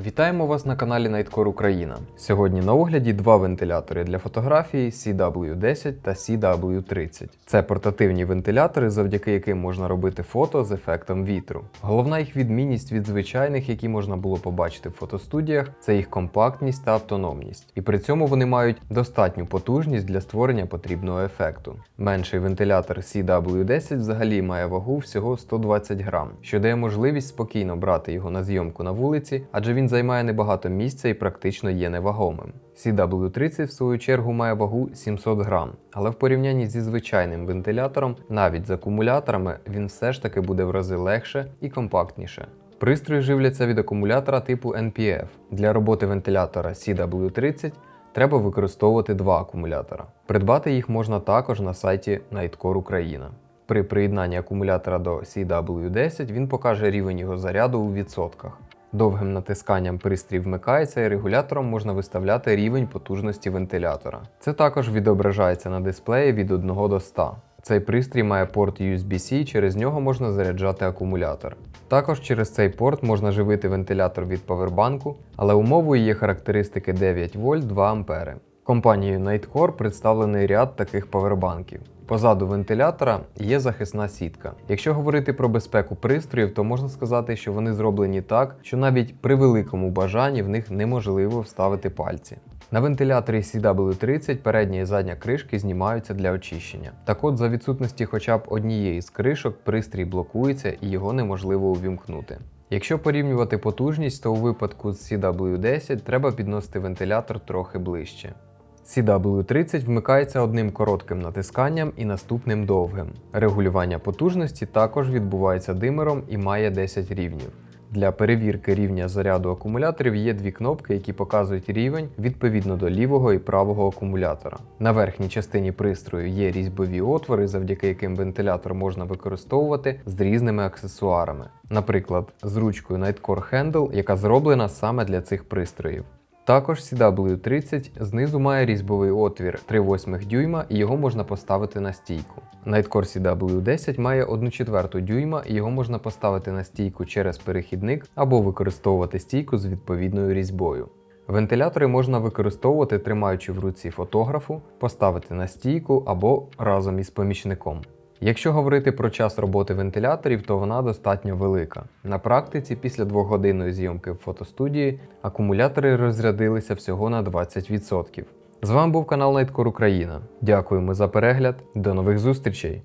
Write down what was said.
Вітаємо вас на каналі Nightcore Україна. Сьогодні на огляді два вентилятори для фотографії CW10 та CW30. Це портативні вентилятори, завдяки яким можна робити фото з ефектом вітру. Головна їх відмінність від звичайних, які можна було побачити в фотостудіях, це їх компактність та автономність. І при цьому вони мають достатню потужність для створення потрібного ефекту. Менший вентилятор CW10 взагалі має вагу всього 120 грам, що дає можливість спокійно брати його на зйомку на вулиці, адже він займає небагато місця і практично є невагомим. CW30 в свою чергу має вагу 700 грам, але в порівнянні зі звичайним вентилятором, навіть з акумуляторами, він все ж таки буде в рази легше і компактніше. Пристрої живляться від акумулятора типу NPF. Для роботи вентилятора CW30 треба використовувати два акумулятора. Придбати їх можна також на сайті Nightcore Україна. При приєднанні акумулятора до CW10 він покаже рівень його заряду у відсотках. Довгим натисканням пристрій вмикається і регулятором можна виставляти рівень потужності вентилятора. Це також відображається на дисплеї від 1 до 100. Цей пристрій має порт USB-C, через нього можна заряджати акумулятор. Також через цей порт можна живити вентилятор від павербанку, але умовою є характеристики 9 В 2 ампери. Компанією Nightcore представлений ряд таких павербанків. Позаду вентилятора є захисна сітка. Якщо говорити про безпеку пристроїв, то можна сказати, що вони зроблені так, що навіть при великому бажанні в них неможливо вставити пальці. На вентиляторі CW30 передня і задня кришки знімаються для очищення. Так от, за відсутності хоча б однієї з кришок, пристрій блокується і його неможливо увімкнути. Якщо порівнювати потужність, то у випадку з CW10 треба підносити вентилятор трохи ближче. CW30 вмикається одним коротким натисканням і наступним довгим. Регулювання потужності також відбувається димером і має 10 рівнів. Для перевірки рівня заряду акумуляторів є дві кнопки, які показують рівень відповідно до лівого і правого акумулятора. На верхній частині пристрою є різьбові отвори, завдяки яким вентилятор можна використовувати з різними аксесуарами, наприклад, з ручкою Nightcore Handle, яка зроблена саме для цих пристроїв. Також CW30 знизу має різьбовий отвір 3,8 дюйма і його можна поставити на стійку. Nightcore CW10 має 1,4 дюйма і його можна поставити на стійку через перехідник або використовувати стійку з відповідною різьбою. Вентилятори можна використовувати, тримаючи в руці фотографу, поставити на стійку або разом із помічником. Якщо говорити про час роботи вентиляторів, то вона достатньо велика. На практиці, після двохгодинної зйомки в фотостудії, акумулятори розрядилися всього на 20%. З вами був канал Nightcore Україна. Дякуємо за перегляд, до нових зустрічей!